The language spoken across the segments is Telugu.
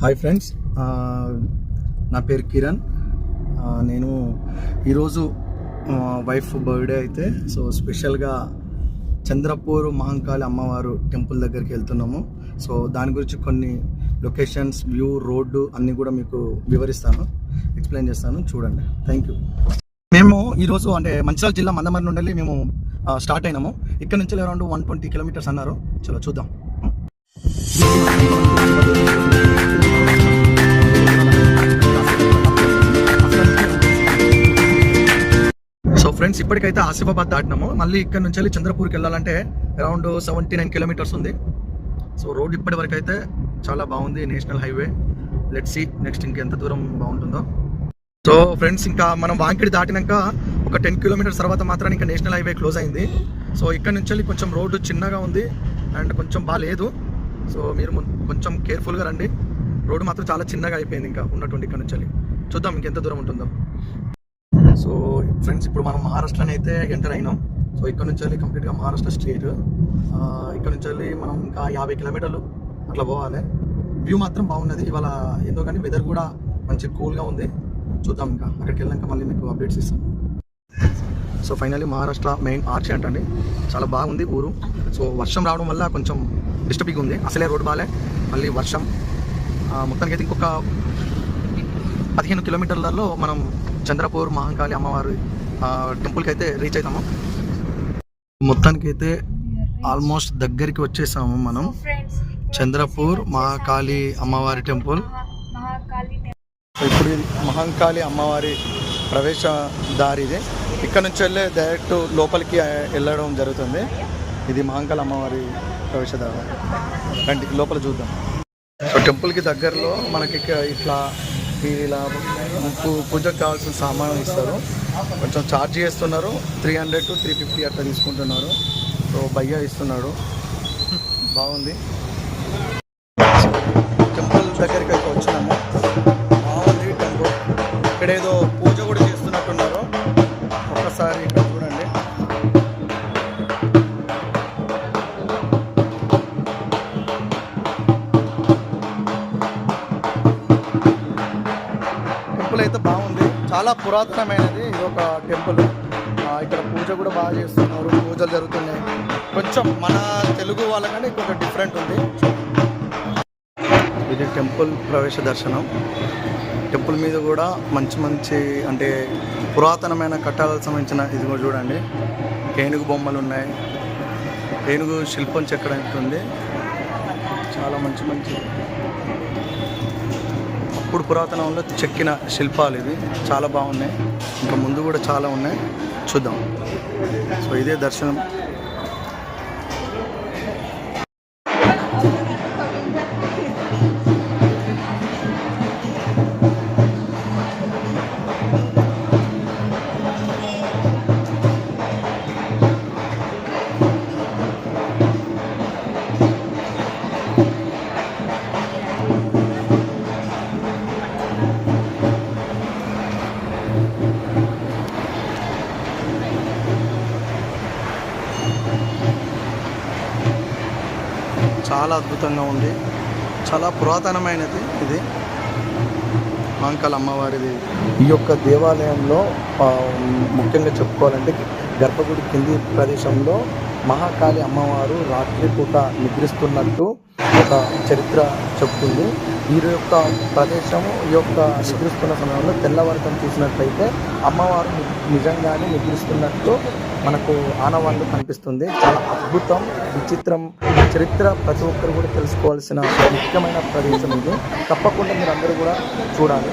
Hi friends. నా పేరు కిరణ్. నేను ఈరోజు వైఫ్ బర్త్డే అయితే సో స్పెషల్గా చంద్రపూర్ మహంకాళి అమ్మవారు టెంపుల్ దగ్గరికి వెళ్తున్నాము. సో దాని గురించి కొన్ని లొకేషన్స్ వ్యూ రోడ్డు అన్నీ కూడా మీకు వివరిస్తాను. ఎక్స్ప్లెయిన్ చేస్తాను. చూడండి. Thank you. మేము ఈరోజు అంటే మంచిర్యాల జిల్లా మందమరి నుండి మేము స్టార్ట్ అయినాము. ఇక్కడ నుంచి అరౌండ్ వన్ ట్వంటీ కిలోమీటర్స్ అన్నారు. చలో చూద్దాం. ఫ్రెండ్స్ ఇప్పటికైతే ఆసిఫాబాద్ దాటినాము. మళ్ళీ ఇక్కడ నుంచి వెళ్ళి చంద్రపూర్కి వెళ్ళాలంటే అరౌండ్ సెవెంటీ నైన్ కిలోమీటర్స్ ఉంది. సో రోడ్ ఇప్పటి వరకు అయితే చాలా బాగుంది national highway. Let see next ఇంకెంత దూరం బాగుంటుందో. సో ఫ్రెండ్స్ ఇంకా మనం వాంకిడి దాటినాక ఒక టెన్ కిలోమీటర్స్ తర్వాత మాత్రం ఇంకా నేషనల్ హైవే క్లోజ్ అయింది. సో ఇక్కడ నుంచి వెళ్ళి కొంచెం రోడ్డు చిన్నగా ఉంది అండ్ కొంచెం బాగాలేదు సో మీరు కొంచెం కేర్ఫుల్గా రండి. రోడ్డు మాత్రం చాలా చిన్నగా అయిపోయింది ఇంకా ఉన్నటువంటి ఇక్కడ నుంచి వెళ్ళి. చూద్దాం ఇంకెంత దూరం ఉంటుందో. సో ఫ్రెండ్స్ ఇప్పుడు మనం మహారాష్ట్రని అయితే ఎంటర్ అయినాం. సో ఇక్కడ నుంచి వెళ్ళి కంప్లీట్గా మహారాష్ట్ర స్టేట్ ఇక్కడ నుంచి వెళ్ళి మనం ఇంకా యాభై కిలోమీటర్లు అట్లా పోవాలి. వ్యూ మాత్రం బాగున్నది. ఇవాళ ఏందో కానీ వెదర్ కూడా మంచి కూల్గా ఉంది. చూద్దాం ఇంకా. అక్కడికి వెళ్ళాక మళ్ళీ మీకు అప్డేట్స్ ఇస్తాం so finally Maharashtra main arch అంటండి చాలా బాగుంది ఊరు. సో వర్షం రావడం వల్ల కొంచెం డిస్టర్బింగ్ ఉంది. అసలే రోడ్ బాలే. మళ్ళీ వర్షం. మొత్తానికి అయితే ఇంకొక పదిహేను కిలోమీటర్లలో మనం చంద్రపూర్ మహంకాళి అమ్మవారి టెంపుల్కి అయితే రీచ్ అవుతాము మొత్తానికి అయితే ఆల్మోస్ట్ దగ్గరికి వచ్చేసాము మనం. చంద్రపూర్ మహాకాళి అమ్మవారి టెంపుల్. ఇప్పుడు మహంకాళి అమ్మవారి ప్రవేశ దారి ఇది. ఇక్కడ నుంచి వెళ్ళే డైరెక్ట్ లోపలికి వెళ్ళడం జరుగుతుంది. ఇది మహంకాళి అమ్మవారి ప్రవేశ దారి. రండి లోపల చూద్దాం. సో టెంపుల్కి దగ్గరలో మనకి ఇట్లా ఇలా పూ- పూజకు కావాల్సిన సామాను ఇస్తారు. కొంచెం ఛార్జ్ చేస్తున్నారు. Three hundred to three fifty అట్లా తీసుకుంటున్నారు. సో భయ్య ఇస్తున్నాడు. బాగుంది. చెప్పుల దగ్గరికి చాలా పురాతనమైనది ఇది ఒక టెంపుల్. ఇక్కడ పూజ కూడా బాగా చేస్తున్నారు. పూజలు జరుగుతున్నాయి. కొంచెం మన తెలుగు వాళ్ళకంటే కొంచెం డిఫరెంట్ ఉంది. ఇది టెంపుల్ ప్రవేశ దర్శనం. టెంపుల్ మీద కూడా మంచి మంచి అంటే పురాతనమైన కట్టాలకు సంబంధించిన ఇది కూడా చూడండి. ఏనుగు బొమ్మలు ఉన్నాయి. ఏనుగు శిల్పం చెక్కడానికి ఉంది. చాలా మంచి మంచి అప్పుడు పురాతనంలో చెక్కిన శిల్పాలు ఇవి. చాలా బాగున్నాయి. ఇంకా ముందు కూడా చాలా ఉన్నాయి. చూద్దాం. సో ఇదే దర్శనం. చాలా అద్భుతంగా ఉంది. చాలా పురాతనమైనది ఇది. మాంకాల అమ్మవారిది ఈ యొక్క దేవాలయంలో ముఖ్యంగా చెప్పుకోవాలంటే గర్భగుడి కింది ప్రదేశంలో మహాకాళి అమ్మవారు రాత్రిపూట నిద్రిస్తున్నట్టు ఒక చరిత్ర చెప్తుంది ఈ యొక్క ప్రదేశము ఈ యొక్క నిద్రిస్తున్న సమయంలో తెల్లవారుతం చూసినట్లయితే అమ్మవారు నిజంగానే నిద్రిస్తున్నట్టు మనకు ఆనవాళ్ళు కనిపిస్తుంది. చాలా అద్భుతం విచిత్రం చరిత్ర ప్రతి ఒక్కరు కూడా తెలుసుకోవాల్సిన ముఖ్యమైన ప్రదేశం ఇది. తప్పకుండా మీరు అందరూ కూడా చూడాలి.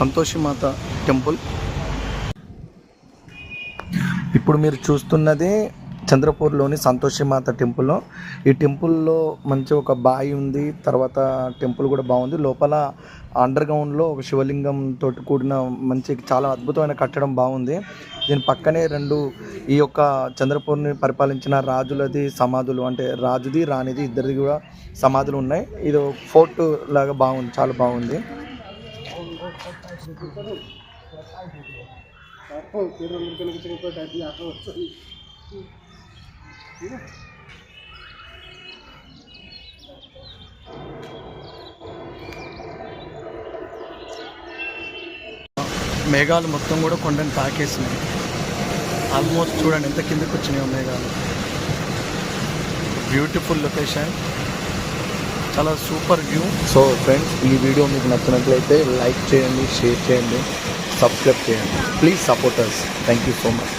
సంతోషి మాత టెంపుల్. ఇప్పుడు మీరు చూస్తున్నది చంద్రపూర్లోని సంతోషిమాత టెంపుల్లో ఈ టెంపుల్లో మంచి ఒక బావి ఉంది తర్వాత టెంపుల్ కూడా బాగుంది. లోపల అండర్ గ్రౌండ్లో ఒక శివలింగం తోటి కూడిన మంచి చాలా అద్భుతమైన కట్టడం బాగుంది. దీని పక్కనే రెండు ఈ యొక్క చంద్రపూర్ని పరిపాలించిన రాజులది సమాధులు అంటే రాజుది రాణిది ఇద్దరిది కూడా సమాధులు ఉన్నాయి. ఇది ఫోర్ట్ లాగా బాగుంది చాలా బాగుంది. మేఘాలు మొత్తం కూడా కొండని తాకేసినాయి. ఆల్మోస్ట్ చూడండి ఎంత కిందకు వచ్చినాయో మేఘాలు. బ్యూటిఫుల్ లొకేషన్ చాలా సూపర్ వ్యూ. సో ఫ్రెండ్స్ ఈ వీడియో మీకు నచ్చినట్లయితే లైక్ చేయండి షేర్ చేయండి సబ్స్క్రైబ్ చేయండి. Please supporters thank you so much